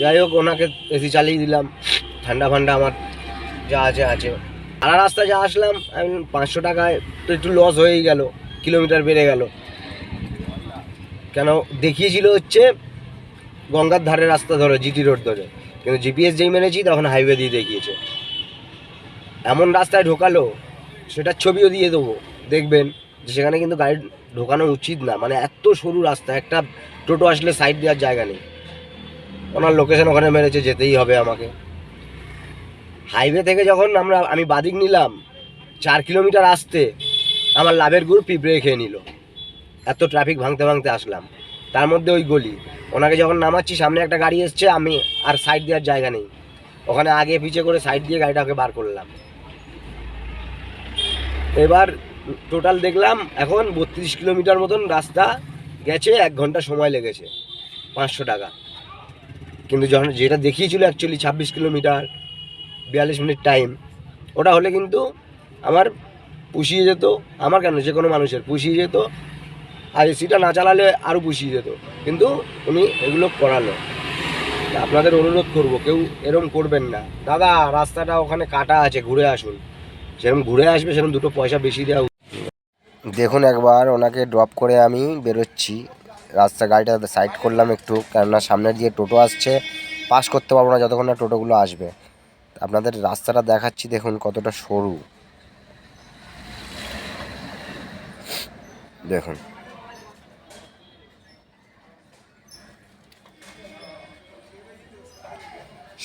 যাই হোক, ওনাকে এসি চালিয়ে দিলাম। ঠান্ডা ফান্ডা আমার যা আছে আছে। আর রাস্তায় যা আসলাম আমি পাঁচশো টাকায় তো একটু লস হয়েই গেল কিলোমিটার বেড়ে গেল। কেন দেখিয়েছিল হচ্ছে, গঙ্গার ধারে রাস্তা ধরে, জিটি রোড ধরে। কিন্তু জিপিএস যেই মেনেছি তখন হাইওয়ে দিয়ে দেখিয়েছে। এমন রাস্তায় ঢোকালো, সেটার ছবিও দিয়ে দেবো। দেখবেন, যে সেখানে কিন্তু গাড়ি ঢোকানো উচিত না। মানে এত সরু রাস্তা, একটা টোটো আসলে সাইড দেওয়ার জায়গা নেই। ওনার লোকেশন ওখানে মেরেছে যেতেই হবে আমাকে। হাইওয়ে থেকে যখন আমরা, আমি বাদিক নিলাম, চার কিলোমিটার আসতে, আমার লাভের গ্রুপ পিঁপড়ে খেয়ে নিল। এত ট্রাফিক ভাঙতে ভাঙতে আসলাম। তার মধ্যে ওই গলি। ওনাকে যখন নামাচ্ছি, সামনে একটা গাড়ি এসছে, আমি আর সাইড দেওয়ার জায়গা নেই। ওখানে আগে পিছে করে সাইড দিয়ে গাড়িটাকে বার করলাম। এবার টোটাল দেখলাম, এখন বত্রিশ কিলোমিটার মতন রাস্তা গেছে, এক ঘণ্টা সময় লেগেছে, পাঁচশো টাকা। কিন্তু যখন যেটা দেখিয়েছিল অ্যাকচুয়ালি ছাব্বিশ কিলোমিটার, বিয়াল্লিশ মিনিট টাইম ওটা হলে কিন্তু আমার পুষিয়ে যেত, আমার কেন, যে কোনো মানুষের পুষিয়ে যেত, আর এসিটা না চালালে আরও পুষিয়ে যেত। কিন্তু উনি এগুলো করালো। আপনাদের অনুরোধ করব, কেউ এরম করবেন না। দাদা, রাস্তাটা ওখানে কাটা আছে, ঘুরে আসুন। সেরকম ঘুরে আসবে সেরকম দুটো পয়সা বেশি দেওয়া দেখুন একবার, ওনাকে ড্রপ করে আমি বেরোচ্ছি। রাস্তা গাড়িটা সাইড করলাম একটু, কেননা সামনে দিয়ে টোটো আসছে, পাস করতে পারব না যতক্ষণ না টোটোগুলো আসবে। আপনাদের রাস্তাটা দেখাচ্ছি, দেখুন কতটা সরু। দেখুন।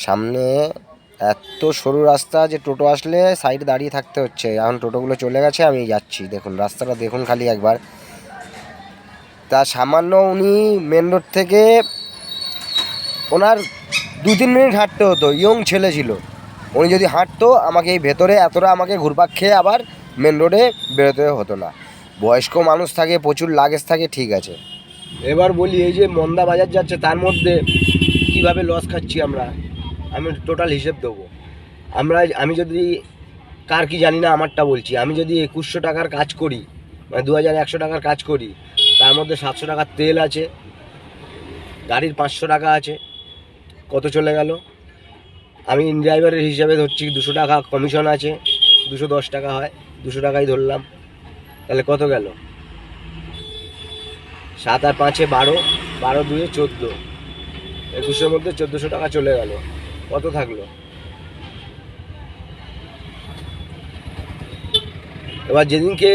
সামনে এত সরু রাস্তা যে টোটো আসলে সাইডে দাঁড়িয়ে থাকতে হচ্ছে। এখন টোটোগুলো চলে গেছে, আমি যাচ্ছি। দেখুন, রাস্তাটা দেখুন খালি একবার। তা সামান্য উনি মেন রোড থেকে ওনার দু তিন মিনিট হাঁটতে হতো, ইয়ং ছেলে ছিল। উনি যদি হাঁটতো, আমাকে এই ভেতরে এতটা আমাকে ঘুরপাক খেয়ে আবার মেন রোডে বেরোতে হতো না। বয়স্ক মানুষ থাকে, প্রচুর লাগেজ থাকে, ঠিক আছে। এবার বলি, এই যে মন্দা বাজার যাচ্ছে, তার মধ্যে কীভাবে লস খাচ্ছি আমরা? আমি টোটাল হিসেব দেবো। আমরা, আমি যদি কার কি জানি না, আমারটা বলছি। আমি যদি একুশশো টাকার কাজ করি মানে দু হাজার একশো টাকার কাজ করি তার মধ্যে সাতশো টাকার তেল আছে, গাড়ির পাঁচশো টাকা আছে, কত চলে গেল? আমি ড্রাইভারের হিসাবে ধরছি দুশো টাকা কমিশন আছে, দুশো দশ টাকা হয়, দুশো টাকাই ধরলাম। তাহলে কত গেল? সাত আর পাঁচে বারো বারো দুয়ে চোদ্দ। একুশের মধ্যে চোদ্দোশো টাকা চলে গেল। কত থাকল? এবার যেদিনকে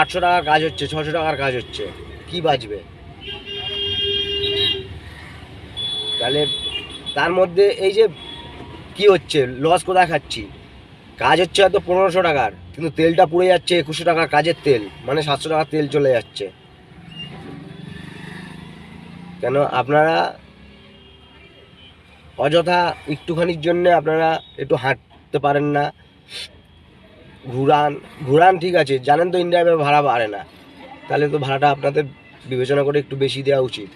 আটশো টাকার কাজ হচ্ছে, ছশো টাকার কাজ হচ্ছে। কি বাঁচবে তাহলে তার মধ্যে এই যে কি হচ্ছে লস কোথায় খাচ্ছি? কাজ হচ্ছে হয়তো পনেরোশো টাকার, কিন্তু তেলটা পুড়ে যাচ্ছে একুশশো টাকার কাজের তেল মানে সাতশো টাকার তেল চলে যাচ্ছে। কেন আপনারা অযথা একটুখানির জন্য আপনারা একটু হাঁটতে পারেন না। ঘুরান ঘুরান ঠিক আছে, জানেন তো ইন্ডিয়া ভাড়া বাড়ে না। তাহলে তো ভাড়াটা আপনাদের বিবেচনা করে একটু বেশি দেওয়া উচিত।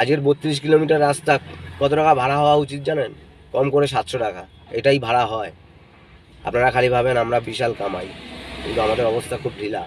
আজকের বত্রিশ কিলোমিটার রাস্তা, কত টাকা ভাড়া হওয়া উচিত জানেন? কম করে সাতশো টাকা, এটাই ভাড়া হয়। আপনারা খালি ভাবেন, আমরা বিশাল কামাই। কিন্তু আমাদের অবস্থা খুব ঢিলা।